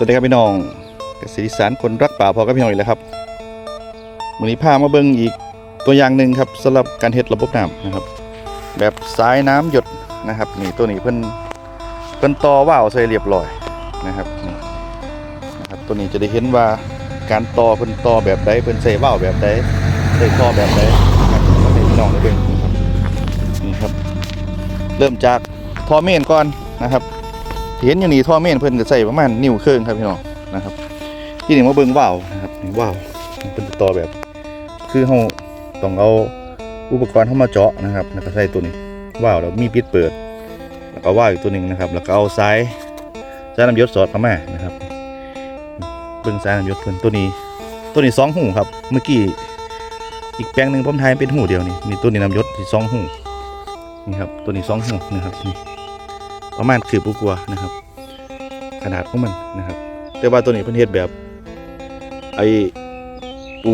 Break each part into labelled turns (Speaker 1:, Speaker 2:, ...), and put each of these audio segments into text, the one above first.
Speaker 1: สวัสดีครับพี่น้องเกษตรสานคนรักป่าพอกับพี่น้องอีกแล้วครับวันนี้พามาเบิ่งอีกตัวอย่างหนึ่งครับสำหรับการเฮ็ดระบบน้ำนะครับ แบบสายน้ำหยดนะครับนี่ตัวนี้เพิ่นเพิ่นต่อว่าวใส่เรียบร้อยนะครับนี่นะครับตัวนี้จะได้เห็นว่าการต่อเพิ่นต่อแบบใดเพิ่นใส่ว่าวแบบใดใส่ท่อแบบใดนะครับพี่น้องได้เบิ่งนะครับนี่ครับเริ่มจากท่อเมนก่อนนะครับ เห็นอยู่นี่ท่อเมนเพิ่นก็ใส่ประมาณนิ้วเครึ่องครับพี่น้องนะครับที่นี่มาเบิ่งว่าวนะครับว่าวเป็นต่อแบบ คือเฮาต้องเอาอุปกรณ์เข้ามาเจาะนะครับแล้วก็ใส่ตัวนี้ว่าวแล้วมีปิดเปิด แล้วก็ว่าวอีกตัวหนึ่งนะครับ แล้วก็เอาสายสายน้ำยศสอดเข้ามานะครับเบิ่งสายน้ำยศเพิ่นตัวนี้ ตัวนี้สองหูครับ เมื่อกี้อีกแปลงหนึ่งผมทายเป็นหูเดียวนี่นี่ตัวนี้น้ำยศที่สองหูนี่ครับตัวนี้สองหูนะครับนี่ ประมาณคืบกว่านะครับ ขนาดของมันนะครับ แต่ว่าตัวนี้เพิ่นเฮ็ดแบบไอ้ปู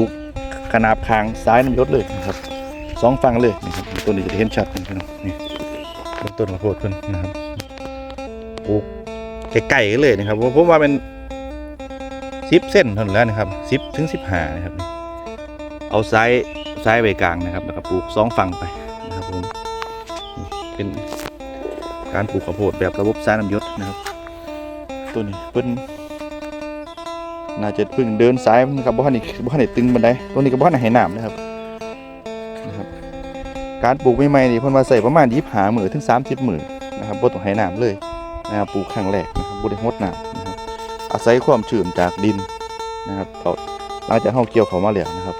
Speaker 1: ขนาบคางซ้ายน้ำยศเลยนะครับสองฝั่งเลยนะครับตัวนี้จะเห็นชัดนะพี่น้องนี่เป็นต้นข้าวโพดเพิ่นนะครับปลูกใกล้ๆกันเลยนะครับเพราะผมว่าเป็นสิบเส้นเท่านั้นแหล้วนะครับสิบถึงสิบห้านะครับ เอาซ้ายซ้ายไปกลางนะครับแล้วก็ปลูกสองฝั่งไปนะครับผมเป็น การปลูกข้าวโพดแบบระบบสายน้ำยศนะครับ ตัวนี้เพิ่นน่าจะเพิ่งเดินสายนะครับบ่ทันได้บ่ทันได้ตึงบันไดตัวนี้ก็บ่ทันได้ให้น้ำนะครับนะครับ การปลูกใหม่ๆนี่เพิ่นว่าใส่ประมาณ25มื้อถึง30มื้อนะครับบ่ต้องให้น้ำเลยนะครับปลูกครั้งแรกนะครับบ่ได้รดน้ำนะครับอาศัยความชื้นจากดินนะครับต่อหลังจากเฮาเกี่ยวเขามาแล้วนะครับ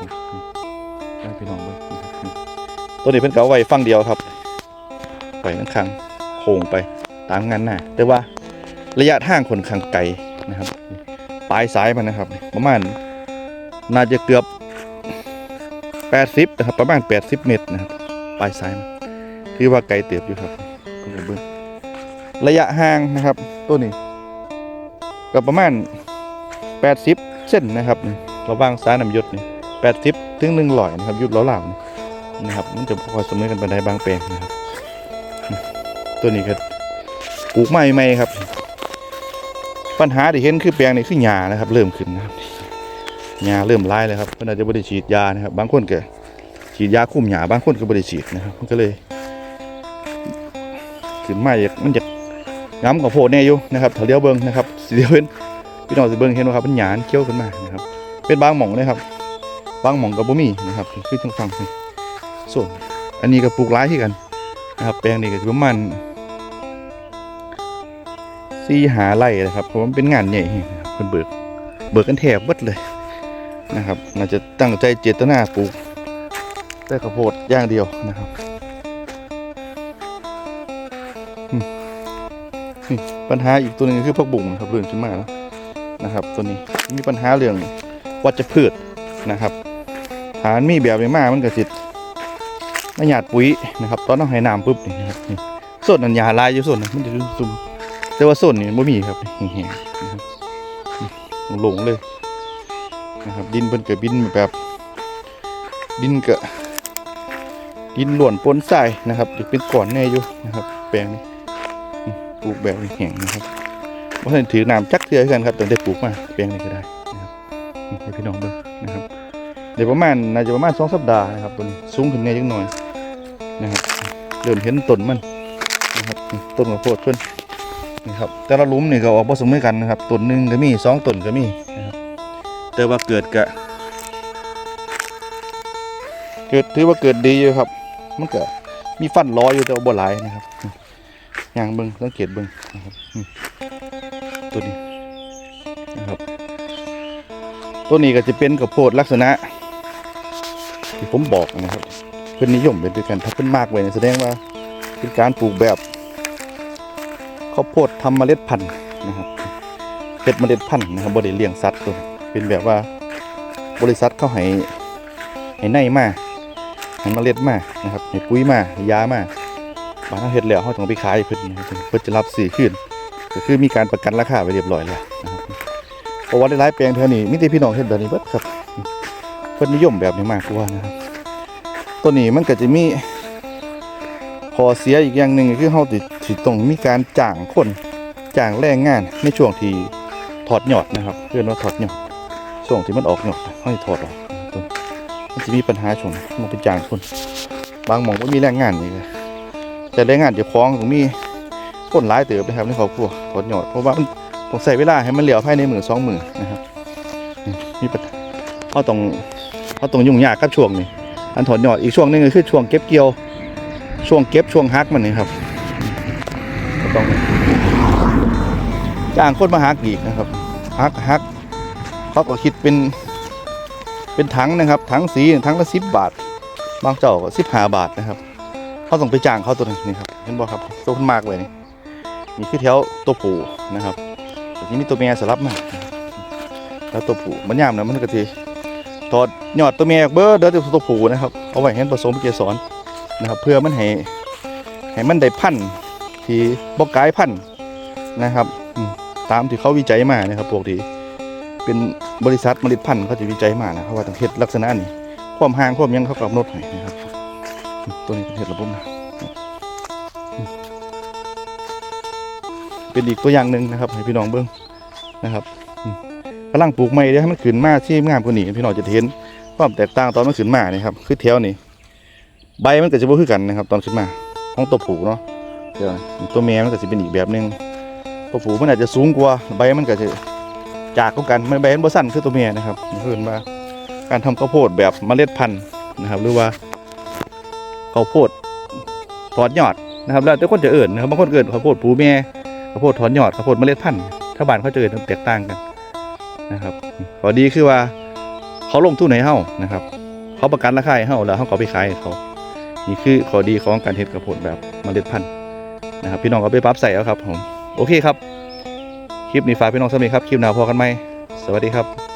Speaker 1: พี่น้องเบิ่งตัวนี้เพิ่นก็เอาไว้ฝั่งเดียวครับไว้ข้าง โค้งไปตามงานน้าแต่ว่าระยะทางค่อนข้างไกลนะครับ ปลายสายมันนะครับ ประมาณน่าจะเกือบ 80นะครับประมาณ 80 เมตรนะครับปลายสายมันถือว่าไกลเติบอยู่ครับระยะห่างนะครับตัวนี้ก็ประมาณ 80 เส้นนะครับระหว่างสายน้ำยศนี่80 ถึง100นะครับยุดล้วหล่านี่นะครับ มันจะพอสมอกันไปได้บางแปลงนะครับ ตัวนี้ก็ปลูกใหม่ใหม่ครับ ปัญหาที่เห็นคือแปลงนี่คือหญ้านะครับ เริ่มขึ้นนะครับหญ้าเริ่มร้ายแล้วครับเพิ่นอาจจะบ่ได้ฉีดยานะครับ บางคนก็ฉีดยาคุมหญ้าบางคนก็บ่ได้ฉีดนะครับมันก็เลยขึ้นมาอยากมันจะงามกว่าโพดแน่อยู่นะครับถ้าเลี้ยวเบิ่งนะครับสิเลี้ยวเห็นพี่น้องสิเบิ่งเห็นว่าครับมันหญ้าเขี้ยวขึ้นมานะครับ เป็นบางหม่องนะครับ บางหม่องก็บ่มีนะครับคือทางฝั่งนี่ส่วนอันนี้ก็ปลูกหลายคือกันนะครับ แปลงนี้ก็จะประมาณ สี่หาไร่นะครับเพราะมันเป็นงานใหญ่ครับเพิ่นเบิก เบิกกันแถบเบิดเลยนะครับน่าจะตั้งใจเจตนาปลูกแต่ข้าวโพดอย่างเดียวนะครับปัญหาอีกตัวหนึงคือพักบุ้งครับเรื่องขึ้นมาแล้วนะครับ ตัวนี้มีปัญหาเรื่องวัชพืชนะครับฐานมีแบบนี้มามันก็สิตไมาหยาดปุ๋ยนะครับ ตอนเอาให้น้ำปุ๊บนี่นะครับส่วนนันยาลายอยู่ส่วนนั้นมันจะซุ่ม แต่ว่าส่วนนี้ไม่มีครับแห้งๆนะครับหลงเลยนะครับดินเพิ่นเกิดดินแบบ ดินเกะดินหล่วนปนทรายนะครับจะเป็นก่อนแน่อยู่นะครับ แปลงนี้ปลูกแบบแห้งนะครับเพราะฉะนั้นถือน้ำจักเทือกันครับตั้งแต่ปลูกมาแปลงนี้ก็ได้นะครับให้พี่น้องเบิ่งนะครับเดี๋ยวประมาณน่าจะประมาณสองสัปดาห์นะครับตัวนี้สูงขึ้นแน่ยังหน่อยนะครับเริ่มเห็นต้นมันนะครับต้นข้าวโพดเพิ่น นี่ครับแต่ละหลุมนี่ก็ออกผสมกันนะครับต้นหนึ่งก็มีสองต้นก็มีนะครับแต่ว่าเกิดกะเกิดถือว่าเกิดดีอยู่ครับ มันก็มีฟันรอยอยู่แต่ว่าบ่หลายนะครับอย่างเบิ่งสังเกตเบิ่งนะครับตัวนี้นะครับตัวนี้ก็จะเป็นข้าวโพดลักษณะ ที่ผมบอกนะครับเพื่อนนิยมเป็นด้วยกันถ้าเพื่อนมากไว้แสดงว่าเป็นการปลูกแบบ ข้าวโพดทำเมล็ดพันธุ์นะครับเป็นเมล็ดพันธุ์นะครับบริเลี้ยงสัตว์ตัวเป็นแบบว่าบริษัทเขาให้ให้ในมาให้เมล็ดมานะครับให้ปุ๋ยมาให้ยามาบางเขาเฮ็ดแล้วเขาต้องไปขายเพื่อนเพื่อจะรับซื้อขึ้นก็คือมีการประกันราคาไว้เรียบร้อยแล้วนะครับเพราะว่าหลายแปลงเท่านี้มีแต่พี่น้องเห็นแบบนี้เบิดครับเพิ่นนิยมแบบนี้มากกว่านะครับตัวนี้มันก็จะมี พอเสียอีกอย่างหนึ่งคือเฮาติดต้องมีการจ้างคนจ้างแรงงานในช่วงที่ถอดหยอดนะครับเพื่อนว่าถอดหยอดช่วงที่มันออกยอดให้ถอดออกต้นมันจะมีปัญหาช่วงนี้มันเป็นจางคนบางหมองว่ามีแรงงานนี่เลยแต่แรงงานเจะคล้องต้องมีคนหลายเติบนะครับในครอบครัวถอดหยอดเพราะว่ามันต้องใส่เวลาให้มันเหลียวภายในหมือสองหมือนนะครับนี่มีปัญหาเขาต้องเขาต้องยุ่งยากกับช่วงนี้อันถอดหยอดอีกช่วงนึงก็คือช่วงเก็บเกี่ยว ช่วงเก็บช่วงฮักมันนี่ครับต้องจ้างคนมาฮักอีกนะครับฮักฮักเขาก็คิดเป็นเป็นถังนะครับถังสีถังละสิบบาท บางเจ้าก็สิบห้าบาทนะครับเขาต้องไปจ้างเขาตัวนี้นี่ครับเห็นบ่ครับตัวขึ้นมากเลยนี่นี่คือแถวตัวผูนะครับแต่ที่มีตัวเมียสลับมาแล้วตัวผูมันยามนะมันก็ทีถอดยอดตัวเมียเบิร์ดเดี๋ยวตัวผูนะครับเอาไว้ให้ผสมเกสร นะครับเพื่อมันให้ให้มันได้พันธุ์ที่บอกกายพันธุ์นะครับตามที่เขาวิจัยมานะครับพวกที่เป็นบริษัทผลิตพันธุ์เขาจะวิจัยมานะครับว่าต้องเฮ็ดลักษณะนี้ความห่างความยังเขากำหนดให้นะครับตัวนี้เป็นเฮ็ดระบบนะอืมเป็นอีกตัวอย่างหนึ่งนะครับ ให้พี่น้องเบิ้งนะครับกำลังปลูกใหม่เดี๋ยวให้มันขึ้นมาที่งามกว่านี้พี่น้องจะเห็นความแตกต่างตอนมันขึ้นมานี่ครับคือแถวนี้ ใบมันก็จะบ่คือกันนะครับ ตอนขึ้นมาของตัวผูเนาะเดี๋ยวตัวแม่มันก็จะเป็นอีกแบบหนึงตัวผูมันอาจจะสูงกว่าใบมันก็จะจากกันมันใบมันบ่สั้นคือตัวแม่นะครับเพิ่นว่าการทำข้าวโพดแบบเมล็ดพันธุ์นะครับ หรือว่าข้าวโพดถอดยอดนะครับ แล้วแต่คนจะเอิ่นนะครับบางคนเกิดข้าวโพดผูแม่ข้าวโพดถอนยอดข้าวโพดเมล็ดพันธุ์ถ้าบ้านเขาจะเอิ่นแตกต่างกันนะครับข้อดีคือว่าเขาลงทุนให้เฮ้านะครับ เขาประกันราคาให้เฮ้าแล้วเฮ้าก็ไปขายให้เขา นี่คือข้อดีของการเห็ดกระโพดแบบเมล็ดพันธุ์นะครับ พี่น้องเอาไปปรับใส่แล้วครับผม โอเคครับ คลิปนี้ฝากพี่น้องสมัยครับ คลิปหน้าพอกันไหม สวัสดีครับ